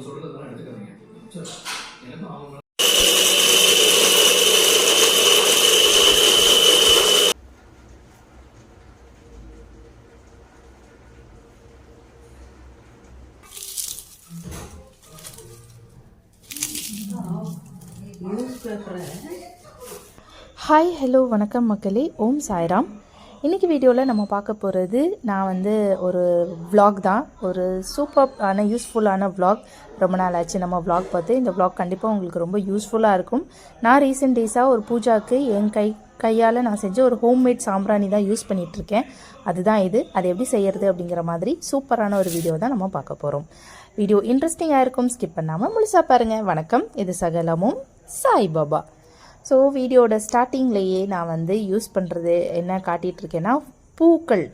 அவங்க சொல்றதெல்லாம் எடுத்துக்காதீங்க. சரி எனக்கு அவங்க ஹாய் ஹலோ வணக்கம் மக்களே. ஓம் சாய்ராம். இன்றைக்கி வீடியோவில் நம்ம பார்க்க போகிறது நான் வந்து ஒரு வ்ளாக் தான். ஒரு சூப்பர் ஆன யூஸ்ஃபுல்லான வ்ளாக் ரொம்ப நாள் ஆச்சு நம்ம வ்ளாக் பார்த்து. இந்த vlog கண்டிப்பாக உங்களுக்கு ரொம்ப யூஸ்ஃபுல்லாக இருக்கும். நான் ரீசெண்ட் டேஸாக ஒரு பூஜாக்கு என் கை கையால் நான் செஞ்ச ஒரு ஹோம்மேட் சாம்பிராணி தான் யூஸ் பண்ணிகிட்ருக்கேன் அதுதான் இது. அது எப்படி செய்கிறது அப்படிங்கிற மாதிரி சூப்பரான ஒரு வீடியோ தான் நம்ம பார்க்க போகிறோம் வீடியோ இன்ட்ரெஸ்டிங்காக இருக்கும். ஸ்கிப் பண்ணாமல் முழுசாக பாருங்கள் வணக்கம். இது சகலமும் சாய்பாபா. ஸோ வீடியோட ஸ்டார்டிங்லேயே நான் வந்து யூஸ் பண்ணுறது என்ன காட்டிகிட்ருக்கேன்னா பூக்கள்.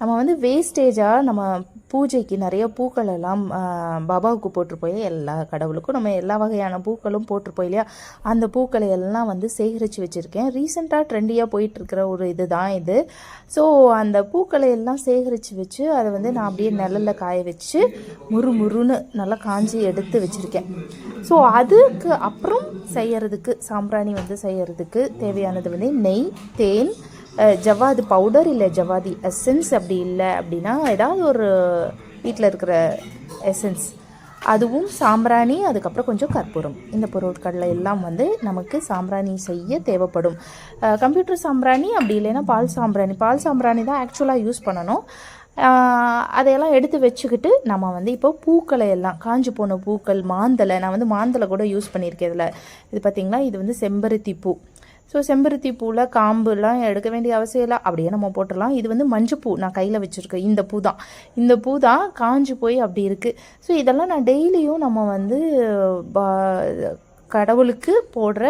நம்ம வந்து வேஸ்டேஜாக நம்ம பூஜைக்கு நிறைய பூக்கள் எல்லாம் பாபாவுக்கு போட்டு போய் எல்லா கடவுளுக்கும். நம்ம எல்லா வகையான பூக்களும் போட்டு போய் இல்லையா? அந்த பூக்களை எல்லாம் வந்து சேகரித்து வச்சுருக்கேன். ரீசெண்டாக ட்ரெண்டியாக போயிட்டுருக்கிற ஒரு இது தான் இது. ஸோ அந்த பூக்களை எல்லாம் சேகரித்து வச்சு அதை வந்து நான் அப்படியே நிழலில் காய வச்சு முறு முறுன்னு நல்லா காஞ்சி எடுத்து வச்சுருக்கேன். ஸோ அதுக்கு அப்புறம் செய்யறதுக்கு சாம்பிராணி வந்து செய்கிறதுக்கு தேவையானது வந்து நெய் தேன் ஜவ்வாது பவுடர் இல்லை ஜவ்வாதி எசன்ஸ் அப்படி இல்லை அப்படின்னா ஏதாவது ஒரு வீட்டில் இருக்கிற எசன்ஸ் அதுவும் சாம்பிராணி அதுக்கப்புறம் கொஞ்சம் கற்பூரம். இந்த பொருட்களில் எல்லாம் வந்து நமக்கு சாம்பிராணி செய்ய தேவைப்படும். கம்ப்யூட்டர் சாம்பிராணி அப்படி இல்லைன்னா பால் சாம்பிராணி. பால் சாம்பிராணி தான் ஆக்சுவலாக யூஸ் பண்ணணும். அதையெல்லாம் எடுத்து வச்சுக்கிட்டு நம்ம வந்து இப்போ பூக்களை எல்லாம் காஞ்சி போன பூக்கள் மாந்தலை நான் வந்து மாந்தலை கூட யூஸ் பண்ணியிருக்கேன் இதில். இது பார்த்திங்களா? இது வந்து செம்பருத்தி பூ. ஸோ செம்பருத்தி பூவில் காம்புலாம் எடுக்க வேண்டிய அவசியம் இல்லை. அப்படியே நம்ம போட்டுடலாம். இது வந்து மஞ்சப்பூ நான் கையில் வச்சுருக்கேன் இந்த பூ தான். இந்த பூ தான் காஞ்சு போய் அப்படி இருக்குது ஸோ இதெல்லாம் நான் டெய்லியும் நம்ம வந்து பா- கடவுளுக்கு போடுற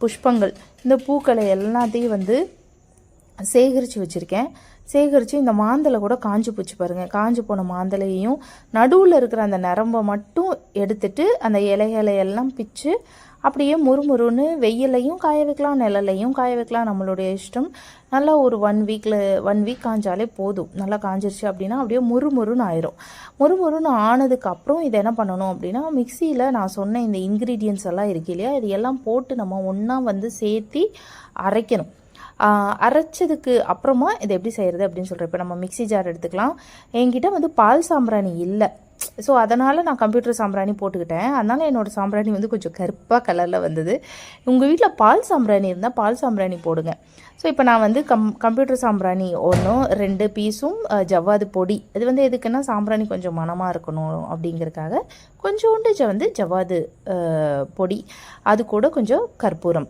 புஷ்பங்கள். இந்த பூக்களை எல்லாத்தையும் வந்து சேகரித்து வச்சுருக்கேன். சேகரித்து இந்த மாந்தலை கூட காஞ்சு போச்சு பாருங்கள் காஞ்சி போன மாந்தலையையும் நடுவில் இருக்கிற அந்த நரம்பை மட்டும் எடுத்துட்டு அந்த இலைகளை எல்லாம் பிச்சு அப்படியே முறுமுறுன்னு வெயிலையும் காய வைக்கலாம் நிழலையும் காய வைக்கலாம் நம்மளுடைய இஷ்டம். நல்லா ஒரு ஒன் வீக்கில் ஒன் வீக் காஞ்சாலே போதும். நல்லா காஞ்சிருச்சு அப்படின்னா அப்படியே முறுமுறுன்னு ஆயிரும். முறுமுறுன்னு ஆனதுக்கப்புறம் இதை என்ன பண்ணணும் அப்படின்னா மிக்சியில் நான் சொன்ன இந்த இன்க்ரீடியன்ஸ் எல்லாம் இருக்கு இல்லையா இது எல்லாம் போட்டு நம்ம ஒன்றா வந்து சேர்த்தி அரைக்கணும். அரைச்சதுக்கு அப்புறமா இதை எப்படி செய்கிறது அப்படின்னு சொல்கிறேன் இப்போ நம்ம மிக்ஸி ஜார் எடுத்துக்கலாம். என்கிட்ட வந்து பால் சாம்பிராணி இல்லை. ஸோ அதனால் நான் கம்ப்யூட்டர் சாம்பிராணி போட்டுக்கிட்டேன். அதனால் என்னோடய சாம்பிராணி வந்து கொஞ்சம் கருப்பாக கலரில் வந்தது. உங்கள் வீட்டில் பால் சாம்பிராணி இருந்தால் பால் சாம்பிராணி போடுங்க. ஸோ இப்போ நான் வந்து கம் கம்ப்யூட்டர் சாம்பிராணி ஒன்றும் ரெண்டு பீஸும் ஜவ்வாது பொடி. இது வந்து எதுக்குன்னா சாம்பிராணி கொஞ்சம் மணமாக இருக்கணும் அப்படிங்கிறதுக்காக கொஞ்சோண்டு ஜ- வந்து ஜவ்வாது பொடி. அது கூட கொஞ்சம் கற்பூரம்.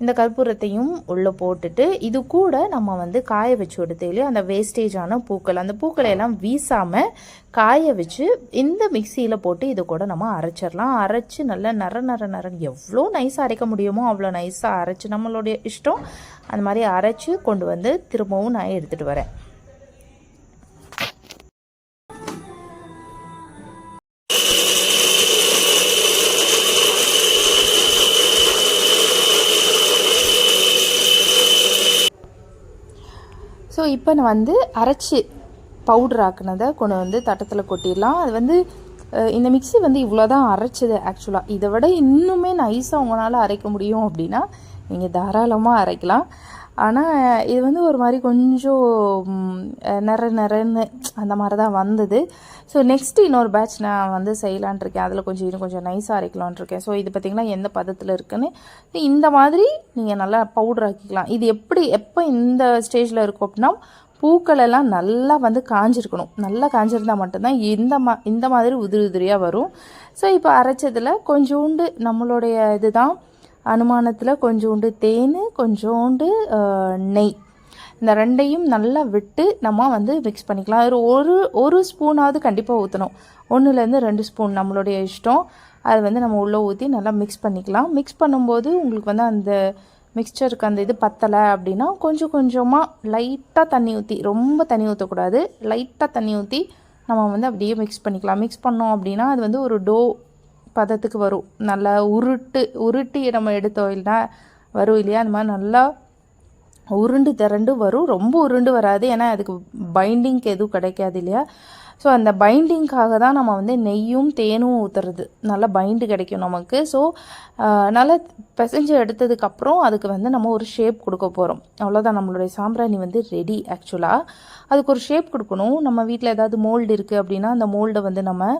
இந்த கற்பூரத்தையும் உள்ளே போட்டுட்டு இது கூட நம்ம வந்து காய வச்சு எடுத்து அந்த வேஸ்டேஜான பூக்கள். அந்த பூக்களை எல்லாம் வீசாமல் காய வச்சு இந்த மிக்சியில் போட்டு இது கூட நம்ம அரைச்சிடலாம். அரைச்சி நல்லா நர நர நரன் எவ்வளோ நைஸாக அரைக்க முடியுமோ அவ்வளோ நைஸாக அரைச்சி நம்மளுடைய இஷ்டம். அந்த மாதிரி அரைச்சி கொண்டு வந்து திரும்பவும் நான் எடுத்துகிட்டு வரேன். இப்போ நான் வந்து அரைச்சி பவுடர் ஆக்குனதை கொண்டு வந்து தட்டத்தில் கொட்டிடலாம். அது வந்து இந்த மிக்ஸி வந்து இவ்வளோ தான் அரைச்சது ஆக்சுவலாக இதை விட இன்னுமே நைஸாக உங்களால் அரைக்க முடியும் அப்படின்னா நீங்கள் தாராளமாக அரைக்கலாம். ஆனால் இது வந்து ஒரு மாதிரி கொஞ்சம் நிற நிறன்னு அந்த மாதிரி தான் வந்தது. ஸோ நெக்ஸ்ட் இன்னொரு பேட்ச் நான் வந்து செய்யலான் இருக்கேன். அதில் கொஞ்சம் இன்னும் கொஞ்சம் நைஸாக அரைக்கலான் இருக்கேன். ஸோ இது பார்த்திங்கன்னா எந்த பதத்தில் இருக்குன்னு இந்த மாதிரி நீங்கள் நல்லா பவுடர் ஆக்கிக்கலாம். இது எப்படி எப்போ இந்த ஸ்டேஜில் இருக்கும் அப்படின்னா பூக்கள் எல்லாம் நல்லா வந்து காஞ்சிருக்கணும். நல்லா காஞ்சிருந்தால் மட்டும்தான் இந்த மா இந்த மாதிரி உதிரி உதிரியாக வரும். ஸோ இப்போ அரைச்சதில் கொஞ்சோண்டு நம்மளுடைய இதுதான் அனுமானத்தில் கொஞ்சோண்டு தேன் கொஞ்சோண்டு நெய். இந்த ரெண்டையும் நல்லா விட்டு நம்ம வந்து மிக்ஸ் பண்ணிக்கலாம். ஒரு ஒரு ஒரு ஸ்பூனாவது கண்டிப்பாக ஊற்றணும் ஒன்றுலேருந்து ரெண்டு ஸ்பூன் நம்மளுடைய இஷ்டம். அது வந்து நம்ம உள்ளே ஊற்றி நல்லா மிக்ஸ் பண்ணிக்கலாம். மிக்ஸ் பண்ணும்போது உங்களுக்கு வந்து அந்த மிக்சருக்கு அந்த இது பத்தலை அப்படின்னா கொஞ்சம் கொஞ்சமாக லைட்டாக தண்ணி ஊற்றி ரொம்ப தண்ணி ஊற்றக்கூடாது லைட்டாக தண்ணி ஊற்றி நம்ம வந்து அப்படியே மிக்ஸ் பண்ணிக்கலாம். மிக்ஸ் பண்ணோம் அப்படின்னா அது வந்து ஒரு டோ பதத்துக்கு வரும். நல்லா உருட்டு உருட்டி நம்ம எடுத்தோம் இல்லைன்னா வரும் இல்லையா? அந்த மாதிரி நல்லா உருண்டு திரண்டு வரும். ரொம்ப உருண்டு வராது. ஏன்னா அதுக்கு பைண்டிங்க்கு எதுவும் கிடைக்காது இல்லையா? ஸோ அந்த பைண்டிங்காக தான் நம்ம வந்து நெய்யும் தேனும் ஊற்றுறது நல்லா பைண்டு கிடைக்கும் நமக்கு. ஸோ நல்லா பிசைஞ்சு எடுத்ததுக்கப்புறம் அதுக்கு வந்து நம்ம ஒரு ஷேப் கொடுக்க போகிறோம் அவ்வளோதான் நம்மளுடைய சாம்பிராணி வந்து ரெடி ஆக்சுவலாக அதுக்கு ஒரு ஷேப் கொடுக்கணும். நம்ம வீட்டில் ஏதாவது மோல்டு இருக்குது அப்படின்னா அந்த மோல்டை வந்து நம்ம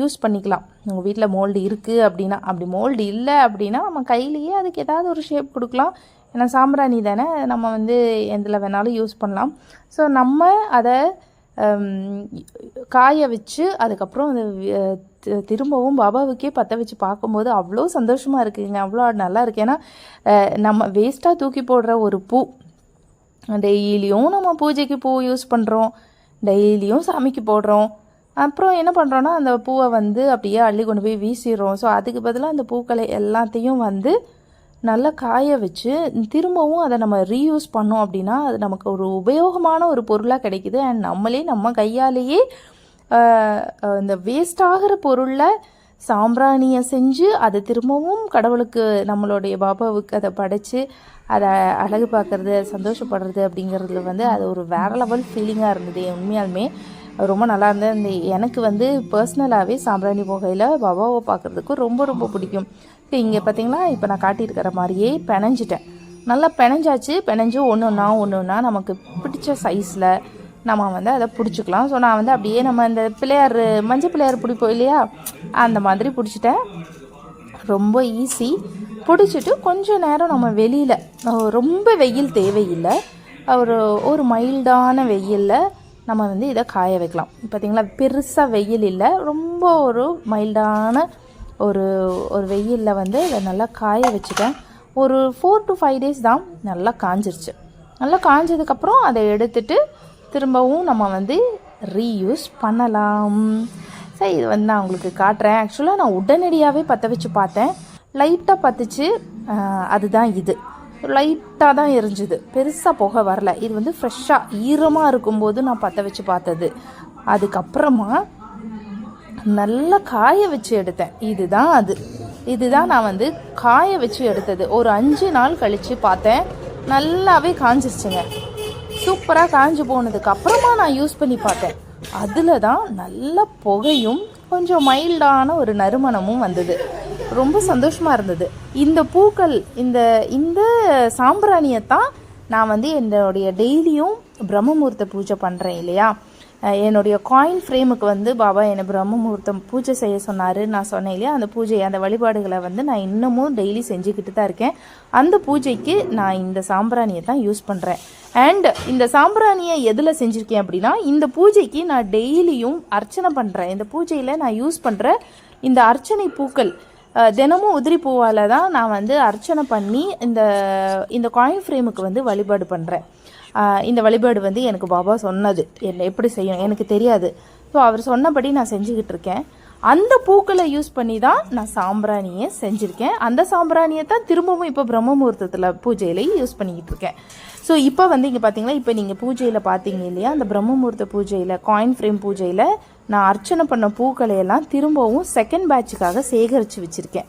யூஸ் பண்ணிக்கலாம். உங்கள் வீட்டில் மோல்டு இருக்குது அப்படின்னா அப்படி மோல்டு இல்லை அப்படின்னா நம்ம கையிலேயே அதுக்கு ஏதாவது ஒரு ஷேப் கொடுக்கலாம். ஏன்னா சாம்பிராணி தானே நம்ம வந்து எதில் வேணாலும் யூஸ் பண்ணலாம். ஸோ நம்ம அதை காய வச்சு அதுக்கப்புறம் அது திரும்பவும் பாபாவுக்கே பற்ற வச்சு பார்க்கும்போது அவ்வளோ சந்தோஷமாக இருக்குதுங்க அவ்வளோ நல்லா இருக்குது ஏன்னா நம்ம வேஸ்ட்டாக தூக்கி போடுற ஒரு பூ டெய்லியும் நம்ம பூஜைக்கு பூ யூஸ் பண்ணுறோம் டெய்லியும் சாமிக்கு போடுறோம். அப்புறம் என்ன பண்ணுறோன்னா அந்த பூவை வந்து அப்படியே அள்ளி கொண்டு போய் வீசிடுறோம். ஸோ அதுக்கு பதிலாக அந்த பூக்களை எல்லாத்தையும் வந்து நல்லா காய வச்சு திரும்பவும் அதை நம்ம ரீயூஸ் பண்ணோம் அப்படின்னா அது நமக்கு ஒரு உபயோகமான ஒரு பொருளாக கிடைக்குது. அண்ட் நம்மளே நம்ம கையாலேயே இந்த வேஸ்ட் ஆகிற பொருளில் சாம்பிராணியை செஞ்சு அதை திரும்பவும் கடவுளுக்கு நம்மளுடைய பாபாவுக்கு அதை படைத்து அதை அழகு பார்க்குறது சந்தோஷப்படுறது அப்படிங்கிறதுல வந்து அது ஒரு வேற லெவல் ஃபீலிங்காக இருந்தது உண்மையாலுமே. ரொம்ப நல்லா இருந்தது. அந்த எனக்கு வந்து பர்சனலாகவே சாம்பிராணி புகையில் பவாவை பார்க்குறதுக்கு ரொம்ப ரொம்ப பிடிக்கும். இப்போ இங்கே பார்த்தீங்களா இப்போ நான் காட்டியிருக்கிற மாதிரியே பிணைஞ்சிட்டேன். நல்லா பிணைஞ்சாச்சு. பிணைஞ்சு ஒன்று ஒன்றா ஒன்று ஒன்றா நமக்கு பிடிச்ச சைஸில் நம்ம வந்து அதை பிடிச்சிக்கலாம். ஸோ நான் வந்து அப்படியே நம்ம இந்த பிள்ளையார் மஞ்சள் பிள்ளையார் பிடிப்போம் இல்லையா? அந்த மாதிரி பிடிச்சிட்டேன். ரொம்ப ஈஸி பிடிச்சிட்டு கொஞ்சம் நேரம் நம்ம வெளியில் ரொம்ப வெயில் தேவையில்லை. ஒரு ஒரு மைல்டான வெயிலில் நம்ம வந்து இதை காய வைக்கலாம். பார்த்தீங்களா பெருசாக வெயில் இல்லை ரொம்ப ஒரு மைல்டான ஒரு ஒரு வெயிலில் வந்து இதை நல்லா காய வச்சுட்டேன். ஒரு ஃபோர் டு ஃபைவ் டேஸ் தான் நல்லா காஞ்சிருச்சு. நல்லா காஞ்சதுக்கப்புறம் அதை எடுத்துட்டு திரும்பவும் நம்ம வந்து ரீயூஸ் பண்ணலாம். சரி இது வந்து நான் உங்களுக்கு காட்டுறேன். ஆக்சுவலாக நான் உடனடியாகவே பற்ற வச்சு பார்த்தேன். லைட்டாக பற்றுச்சு அதுதான் இது. லைட்டாக தான் எரிஞ்சுது. பெருசாக புகை வரல. இது வந்து ஃப்ரெஷ்ஷாக ஈரமாக இருக்கும்போது நான் பற்ற வச்சு பார்த்தது. அதுக்கப்புறமா நல்லா காய வச்சு எடுத்தேன். இதுதான் அது. இதுதான் நான் வந்து காய வச்சு எடுத்தது. ஒரு அஞ்சு நாள் கழித்து பார்த்தேன். நல்லாவே காஞ்சிருச்சுங்க. சூப்பராக காஞ்சு போனதுக்கு அப்புறமா நான் யூஸ் பண்ணி பார்த்தேன். அதில் தான் நல்ல புகையும் கொஞ்சம் மைல்டான ஒரு நறுமணமும் வந்தது. ரொம்ப சந்தோஷமாக இருந்தது. இந்த பூக்கள் இந்த இந்த சாம்பிராணியை தான் நான் வந்து என்னுடைய டெய்லியும் பிரம்மமுகூர்த்த பூஜை பண்ணுறேன் இல்லையா? என்னுடைய காயின் ஃப்ரேமுக்கு வந்து பாபா என்னை பிரம்மமூர்த்தம் பூஜை செய்ய சொன்னார் நான் சொன்னேன் இல்லையா? அந்த பூஜை அந்த வழிபாடுகளை வந்து நான் இன்னமும் டெய்லி செஞ்சுக்கிட்டு தான் இருக்கேன். அந்த பூஜைக்கு நான் இந்த சாம்பிராணியை தான் யூஸ் பண்ணுறேன் அண்ட் இந்த சாம்பிராணியை எதில் செஞ்சுருக்கேன் அப்படின்னா இந்த பூஜைக்கு நான் டெய்லியும் அர்ச்சனை பண்ணுறேன் இந்த பூஜையில் நான் யூஸ் பண்ணுற இந்த அர்ச்சனை பூக்கள் தினமும் உதிரி பூவால் தான் நான் வந்து அர்ச்சனை பண்ணி இந்த இந்த காயின் ஃப்ரேமுக்கு வந்து வழிபாடு பண்ணுறேன் இந்த வழிபாடு வந்து எனக்கு பாபா சொன்னது. என்ன எப்படி செய்யணும்? எனக்கு தெரியாது. ஸோ அவர் சொன்னபடி நான் செஞ்சுக்கிட்டு இருக்கேன். அந்த பூக்களை யூஸ் பண்ணி தான் நான் சாம்பிராணியை செஞ்சுருக்கேன். அந்த சாம்பிராணியை தான் திரும்பவும் இப்போ பிரம்ம முகூர்த்தத்தில் பூஜையிலையும் யூஸ் பண்ணிக்கிட்டு இருக்கேன். ஸோ இப்போ வந்து இங்கே பார்த்தீங்கன்னா இப்போ நீங்கள் பூஜையில் பார்த்தீங்க இல்லையா? அந்த பிரம்ம முகூர்த்த பூஜையில் காயின் ஃப்ரேம் பூஜையில் நான் அர்ச்சனை பண்ண பூக்களை எல்லாம் திரும்பவும் செகண்ட் பேட்சுக்காக சேகரித்து வச்சுருக்கேன்.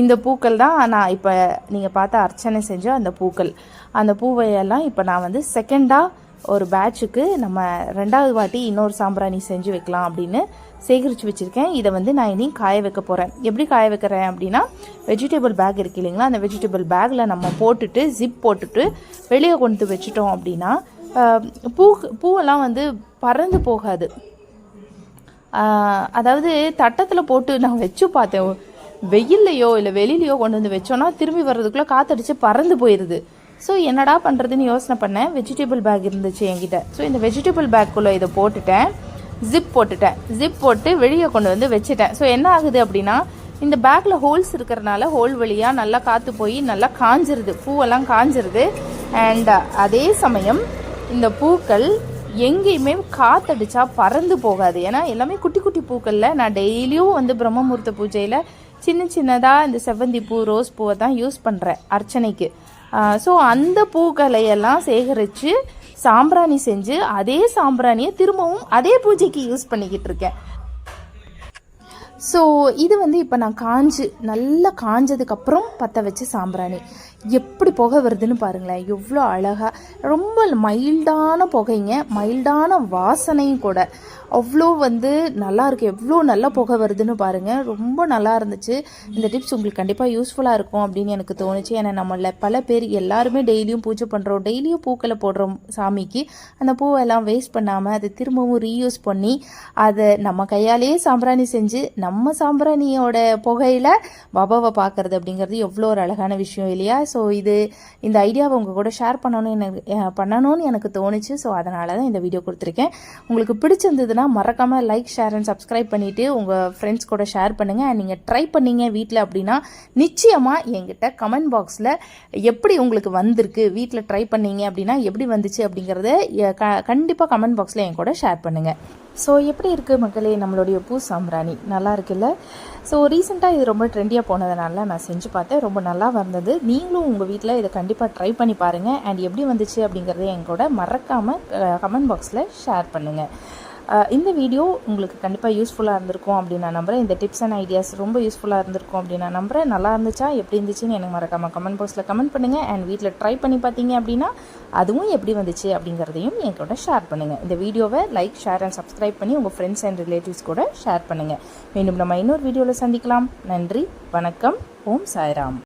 இந்த பூக்கள் தான் நான் இப்போ நீங்கள் பார்த்த அர்ச்சனை செஞ்ச அந்த பூக்கள். அந்த பூவையெல்லாம் இப்போ நான் வந்து செகண்டாக ஒரு பேட்சுக்கு நம்ம ரெண்டாவது வாட்டி இன்னொரு சாம்பிராணி செஞ்சு வைக்கலாம் அப்படின்னு சேகரித்து வச்சுருக்கேன். இதை வந்து நான் இனி காய வைக்க போகிறேன் எப்படி காய வைக்கிறேன் அப்படின்னா வெஜிடபிள் பேக் இருக்கு இல்லைங்களா? அந்த வெஜிடபிள் பேக்கில் நம்ம போட்டுட்டு ஜிப் போட்டுட்டு வெளியே கொண்டு வச்சுட்டோம் அப்படின்னா பூ பூவெல்லாம் வந்து பறந்து போகாது. அதாவது தட்டத்தில் போட்டு நான் வச்சு பார்த்தேன். வெயில்லையோ இல்லை வெளியிலையோ கொண்டு வந்து வச்சோன்னா திரும்பி வர்றதுக்குள்ளே காற்றடிச்சு பறந்து போயிடுது ஸோ என்னடா பண்ணுறதுன்னு யோசனை பண்ணேன். வெஜிடபிள் பேக் இருந்துச்சு என்கிட்ட. ஸோ இந்த வெஜிடபிள் பேக்குள்ளே இதை போட்டுட்டேன். ஜிப் போட்டுட்டேன். ஜிப் போட்டு வெளியே கொண்டு வந்து வச்சுட்டேன். ஸோ என்ன ஆகுது அப்படின்னா இந்த பேக்கில் ஹோல்ஸ் இருக்கிறனால ஹோல் வழியாக நல்லா காற்று போய் நல்லா காஞ்சிருது. பூவெல்லாம் காஞ்சிருது. அண்ட் அதே சமயம் இந்த பூக்கள் எங்கேயுமே காத்தடிச்சா பறந்து போகாது. ஏன்னா எல்லாமே குட்டி குட்டி பூக்களில். நான் டெய்லியும் வந்து பிரம்மமுகூர்த்த பூஜையில் சின்ன சின்னதாக இந்த செவ்வந்தி பூ ரோஸ் பூவை தான் யூஸ் பண்ணுறேன் அர்ச்சனைக்கு. ஸோ அந்த பூக்களையெல்லாம் சேகரித்து சாம்பிராணி செஞ்சு அதே சாம்பிராணியை திரும்பவும் அதே பூஜைக்கு யூஸ் பண்ணிக்கிட்டு இருக்கேன். ஸோ இது வந்து இப்போ நான் காஞ்சு நல்லா காஞ்சதுக்கப்புறம் பற்ற வச்ச சாம்பிராணி. எப்படி புகை வருதுன்னு பாருங்களேன். எவ்வளோ அழகாக ரொம்ப மைல்டான புகைங்க மைல்டான வாசனையும் கூட. அவ்வளோ வந்து நல்லா எவ்வளோ நல்ல புகை வருதுன்னு பாருங்கள் ரொம்ப நல்லா இருந்துச்சு. இந்த டிப்ஸ் உங்களுக்கு கண்டிப்பாக யூஸ்ஃபுல்லாக இருக்கும் அப்படின்னு எனக்கு தோணுச்சு. ஏன்னா நம்மள பல பேர் எல்லாருமே டெய்லியும் பூஜை பண்ணுறோம் டெய்லியும் பூக்களை போடுறோம் சாமிக்கு. அந்த பூவெல்லாம் வேஸ்ட் பண்ணாமல் அதை திரும்பவும் ரீயூஸ் பண்ணி அதை நம்ம கையாலேயே சாம்பிராணி செஞ்சு நம்ம சாம்பிராணியோட புகையில் பாபாவை பார்க்கறது அப்படிங்கிறது எவ்வளோ ஒரு அழகான விஷயம் இல்லையா? ஸோ இது இந்த ஐடியாவை உங்கள் கூட ஷேர் பண்ணணும்னு எனக்கு பண்ணணும்னு எனக்கு தோணுச்சு. ஸோ அதனால தான் இந்த வீடியோ கொடுத்துருக்கேன். உங்களுக்கு பிடிச்சிருந்ததுன்னா மறக்காமல் லைக் ஷேர் அண்ட் சப்ஸ்கிரைப் பண்ணிவிட்டு உங்கள் ஃப்ரெண்ட்ஸ் கூட ஷேர் பண்ணுங்கள் அண்ட் நீங்கள் ட்ரை பண்ணீங்க வீட்டில் அப்படின்னா நிச்சயமாக என்கிட்ட கமெண்ட் பாக்ஸில் எப்படி உங்களுக்கு வந்திருக்கு வீட்டில் ட்ரை பண்ணீங்க அப்படின்னா எப்படி வந்துச்சு அப்படிங்கிறத க கண்டிப்பாக கமெண்ட் பாக்ஸில் என் கூட ஷேர் பண்ணுங்கள் ஸோ எப்படி இருக்குது மக்களே? நம்மளுடைய பூ சாம்பிராணி. நல்லா இருக்குல்ல? ஸோ ரீசெண்டாக இது ரொம்ப ட்ரெண்டியாக போனதுனால நான் செஞ்சு பார்த்தேன். ரொம்ப நல்லா வந்தது. நீங்களும் உங்கள் வீட்டில் இதை கண்டிப்பாக ட்ரை பண்ணி பாருங்கள் அண்ட் எப்படி வந்துச்சு அப்படிங்கிறத என் கூட மறக்காமல் கமெண்ட் பாக்ஸில் ஷேர் பண்ணுங்கள் இந்த வீடியோ உங்களுக்கு கண்டிப்பாக யூஸ்ஃபுல்லாக இருந்திருக்கும் அப்படின்னு நான் நம்புகிறேன் இந்த டிப்ஸ் அண்ட் ஐடியாஸ் ரொம்ப யூஸ்ஃபுல்லாக இருந்திருக்கும் அப்படின்னு நான் நம்புகிறேன் நல்லா இருந்துச்சா? எப்படி இருந்துச்சுன்னு எனக்கு மறக்காமல் கமெண்ட் பாக்ஸில் கமெண்ட் பண்ணுங்கள் அண்ட் வீட்டில் ட்ரை பண்ணி பார்த்தீங்க அப்படின்னா அதுவும் எப்படி வந்துச்சு அப்படிங்கிறதையும் என் கூட ஷேர் பண்ணுங்கள் இந்த வீடியோவை லைக் ஷேர் அண்ட் சப்ஸ்கிரைப் பண்ணி உங்கள் ஃப்ரெண்ட்ஸ் அண்ட் ரிலேட்டிவ்ஸ் கூட ஷேர் பண்ணுங்கள் மீண்டும் நம்ம இன்னொரு வீடியோவில் சந்திக்கலாம். நன்றி வணக்கம். ஓம் சாய்ராம்.